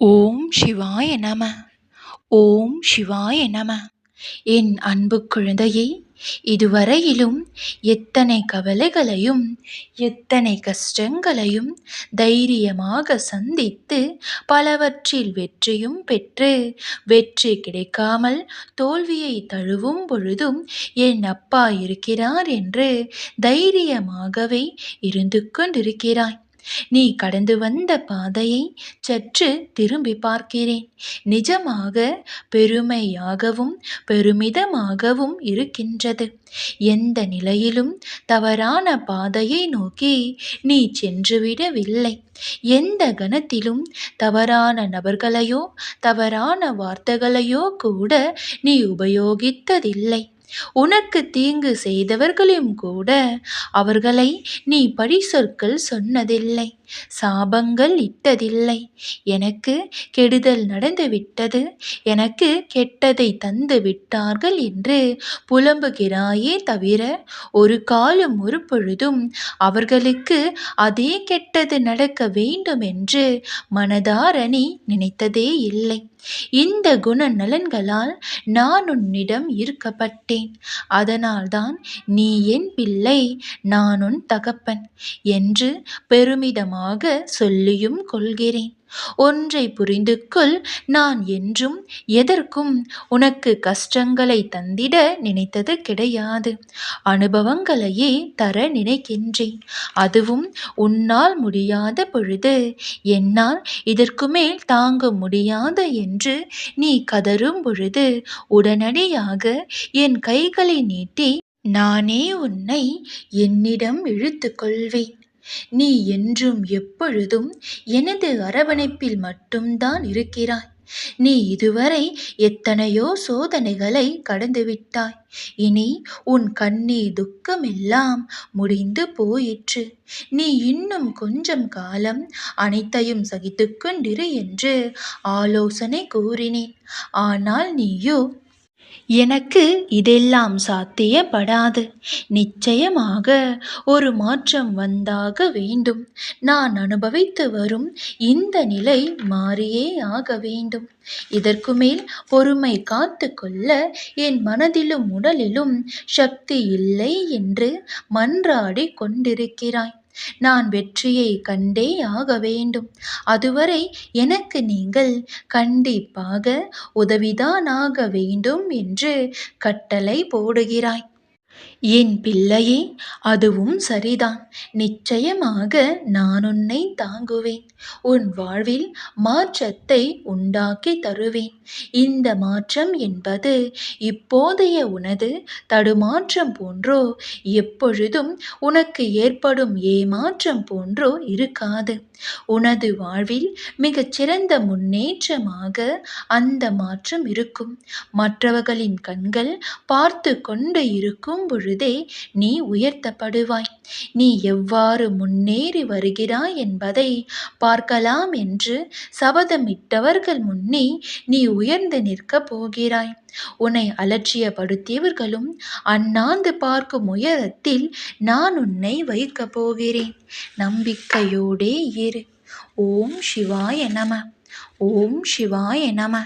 ஓம் சிவாய நம. ஓம் சிவாய நம. என் அன்பு குழந்தையே இதுவரையிலும் எத்தனை கவலைகளையும் எத்தனை கஷ்டங்களையும் தைரியமாக சந்தித்து பலவற்றில் வெற்றியும் பெற்று வெற்றி கிடைக்காமல் தோல்வியை தழுவும் பொழுதும் என் அப்பா இருக்கிறார் என்று தைரியமாகவே இருந்து கொண்டிருக்கிறாய். நீ கடந்து வந்த பாதையை சற்று திரும்பி பார்க்கிறேன். நிஜமாக பெருமையாகவும் பெருமிதமாகவும் இருக்கின்றது. எந்த நிலையிலும் தவறான பாதையை நோக்கி நீ சென்றுவிடவில்லை. எந்த கணத்திலும் தவறான நபர்களையோ தவறான வார்த்தைகளையோ கூட நீ உபயோகித்ததில்லை. உனக்கு தீங்கு செய்தவர்களையும் கூட அவர்களை நீ பழி சொற்கள் சொன்னதில்லை சாபங்கள் இட்டதில்லை. எனக்கு கெடுதல் நடந்துவிட்டது எனக்கு கெட்டதை தந்து விட்டார்கள் என்று புலம்புகிறாயே தவிர ஒரு காலம் ஒரு பொழுதும் அவர்களுக்கு அதே கெட்டது நடக்க வேண்டும் என்று மனதார நீ நினைத்ததே இல்லை. இந்த குண நலன்களால் நான் உன்னிடம் ஈர்க்கப்பட்டேன். அதனால்தான் நீ என் பிள்ளை நான் உன் தகப்பன் என்று பெருமிதமாக சொல்லியும் கொள்கிறேன். ஒன்றை புரிந்து கொள் நான் என்றும் எதற்கும் உனக்கு கஷ்டங்களை தந்திட நினைத்தது கிடையாது. அனுபவங்களையே தர நினைக்கின்றேன். அதுவும் உன்னால் முடியாத பொழுது என்னால் இதற்கு மேல் தாங்க முடியாது என்று நீ கதரும் பொழுது உடனடியாக என் கைகளை நீட்டி நானே உன்னை என்னிடம் இழுத்து கொள்வேன் நீ என்றும் எப்பொழுதும் எனது அரவணைப்பில் மட்டும்தான் இருக்கிறாய். நீ இதுவரை எத்தனையோ சோதனைகளை கடந்துவிட்டாய் இனி உன் கண்ணீர் துக்கமெல்லாம் முடிந்து போயிற்று. நீ இன்னும் கொஞ்சம் காலம் அனைத்தையும் சகித்துக்கொண்டிரு என்று ஆலோசனை கூறினேன். ஆனால் நீயோ எனக்கு இதெல்லாம் சாத்தியப்படாது. நிச்சயமாக ஒரு மாற்றம் வந்தாக வேண்டும். நான் அனுபவித்து வரும் இந்த நிலை மாறியே ஆக வேண்டும். இதற்கு மேல் பொறுமை காத்து கொள்ள என் மனதிலும் உடலிலும் சக்தி இல்லை என்று மன்றாடி கொண்டிருக்கிறாய். நான் வெற்றியை கண்டே ஆக வேண்டும். அதுவரை எனக்கு நீங்கள் கண்டிப்பாக உதவிதானாக வேண்டும் என்று கட்டளை போடுகிறாய். என் பிள்ளையே அதுவும் சரிதான். நிச்சயமாக நான் உன்னை தாங்குவேன். உன் வாழ்வில் மாற்றத்தை உண்டாக்கி தருவேன். இந்த மாற்றம் என்பது இப்போதைய உனது தடுமாற்றம் போன்றோ எப்பொழுதும் உனக்கு ஏற்படும் ஏமாற்றம் போன்றோ இருக்காது. உனது வாழ்வில் மிகச்சிறந்த முன்னேற்றமாக அந்த மாற்றம் இருக்கும். மற்றவர்களின் கண்கள் பார்த்து கொண்டு இருக்கும் பொழுதே நீ உயர்த்தப்படுவாய். நீ எவ்வாறு முன்னேறி வருகிறாய் என்பதை பார்க்கலாம் என்று சபதமிட்டவர்கள் முன்னே நீ உயர்ந்து நிற்கப் போகிறாய். உன்னை அலட்சியப்படுத்தியவர்களும் அண்ணாந்து பார்க்கும் உயரத்தில் நான் உன்னை வைக்கப் போகிறேன். நம்பிக்கையோடே இரு. ஓம் சிவாய நம. ஓம் சிவாய நம.